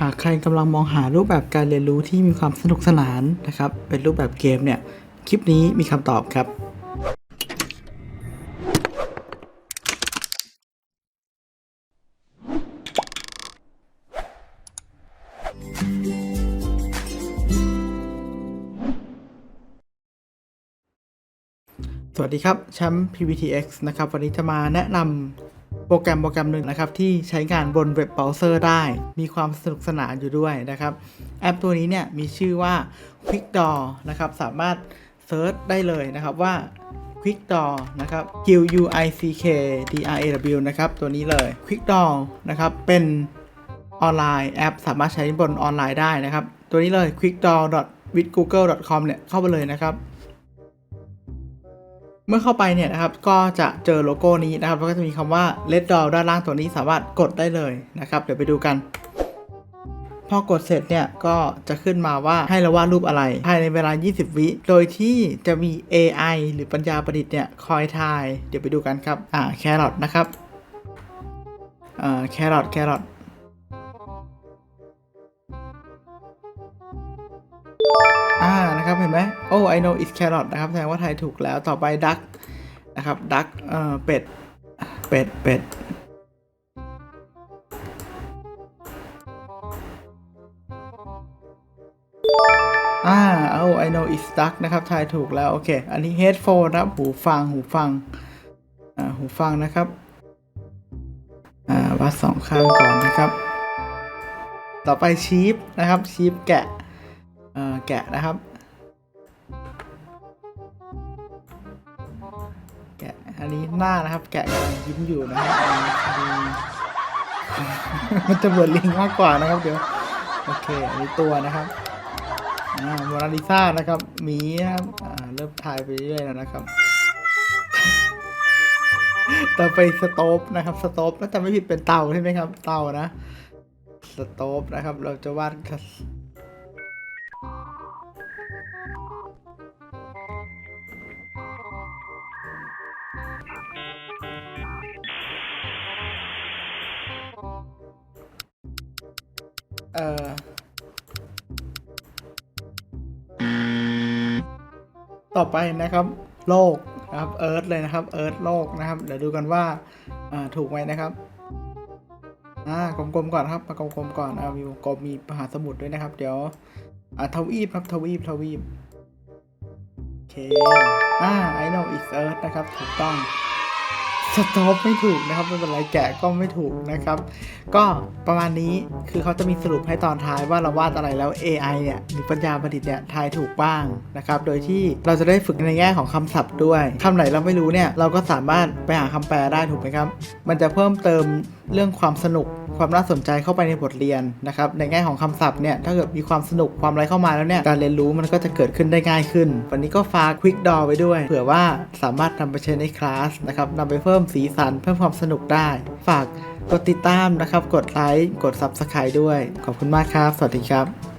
หากใครกำลังมองหารูปแบบการเรียนรู้ที่มีความสนุกสนานนะครับ เป็นรูปแบบเกมเนี่ย คลิปนี้มีคำตอบครับ สวัสดีครับแชมป์ PVTX นะครับ วันนี้จะมาแนะนำ โปรแกรมโปรแกรมหนึ่งนะครับที่ใช้งานบนเว็บเบราว์เซอร์ได้ มีความสนุกสนานอยู่ด้วยนะครับ แอปตัวนี้เนี่ยมีชื่อว่า Quick Draw นะครับสามารถเซิร์ชได้เลยนะครับว่า Quick Draw นะครับ Q U I C K D R A W นะครับตัวนี้เลย Quick Draw นะครับเป็นออนไลน์แอป สามารถใช้บนออนไลน์ได้นะครับ ตัวนี้เลย quickdraw with google com เนี่ยเข้าไปเลยนะครับ เมื่อเข้าไปเนี่ยนะครับก็จะเจอโลโก้นี้นะครับแล้วก็จะมีคำว่า Red Doll ด้านล่างตัวนี้สามารถกดได้เลยนะครับ เดี๋ยวไปดูกัน พอกดเสร็จเนี่ยก็จะขึ้นมาว่าให้เราวาดรูปอะไร ภายในเวลา 20 วิ โดยที่จะมี AI หรือปัญญาประดิษฐ์เนี่ยคอยทาย เดี๋ยวไปดูกันครับ อ่าแครอทนะครับอ่าแครอทแครอท นะครับ เห็นไหมโอ้ I know it's carrot นะครับ แสดงว่าไทยถูกแล้ว ต่อไป duck นะครับ duck เอ่อ เป็ด เป็ด เป็ด อ่าเอา I know it's duck นะครับทายถูกแล้ว โอเค อันนี้ headphone นะครับ หูฟัง หูฟัง อ่า หูฟังนะครับ อ่า วัดสองข้างก่อนนะครับ ต่อไป sheep นะครับ sheep แกะอ่อแกะนะครับ อันนี้หน้านะครับ แกะกำลังยิ้มอยู่นะครับมันจะเหมือนลิงมากกว่านะครับเดี๋ยวโอเค อันนี้ตัวนะครับอ่าโมนาลิซานะครับหมีนะครับอ่าเริ่มถ่ายไปเรื่อยๆแล้วนะครับต่อไปสโตปนะครับสโตปน่าจะไม่ผิดเป็นเตาใช่ไหมครับ เตานะสโตปนะครับ เราจะวาด เออต่อไปนะครับโลกนะครับเอิร์ธเลยนะครับเอิร์ธโลกนะครับ เดี๋ยวดูกันว่าอ่าถูกไหมนะครับอ่ากลมๆก่อนครับมากลมๆก่อนอ่ามีวงกลมมีมหาสมุทรด้วยนะครับ เดี๋ยวอ่าทวีปครับทวีปทวีปโอเคอ่า I know it's Earth นะครับถูกต้อง สต็อปไม่ถูกนะครับไม่เป็นไรแกะก็ไม่ถูกนะครับ ก็ประมาณนี้คือเขาจะมีสรุปให้ตอนท้ายว่าเราวาดอะไรแล้ว AI เนี่ยหรือปัญญาประดิษฐ์เนี่ยทายถูกบ้างนะครับ โดยที่เราจะได้ฝึกในแง่ของคำศัพท์ด้วยคำไหนเราไม่รู้เนี่ยเราก็สามารถไปหาคำแปลได้ถูกไหมครับ มันจะเพิ่มเติมเรื่องความสนุกความน่าสนใจเข้าไปในบทเรียนนะครับ ในแง่ของคำศัพท์เนี่ยถ้าเกิดมีความสนุกความอะไรเข้ามาแล้วเนี่ยการเรียนรู้มันก็จะเกิดขึ้นได้ง่ายขึ้น วันนี้ก็ฝาก Quick Draw ไว้ด้วยเผื่อว่าสามารถนำไปใช้ในคลาสนะครับนำไปเพิ่มมสีสันเพิ่มความสนุกได้ ฝากกดติดตามนะครับ กดไลค์ กด Subscribe ด้วย ขอบคุณมากครับ สวัสดีครับ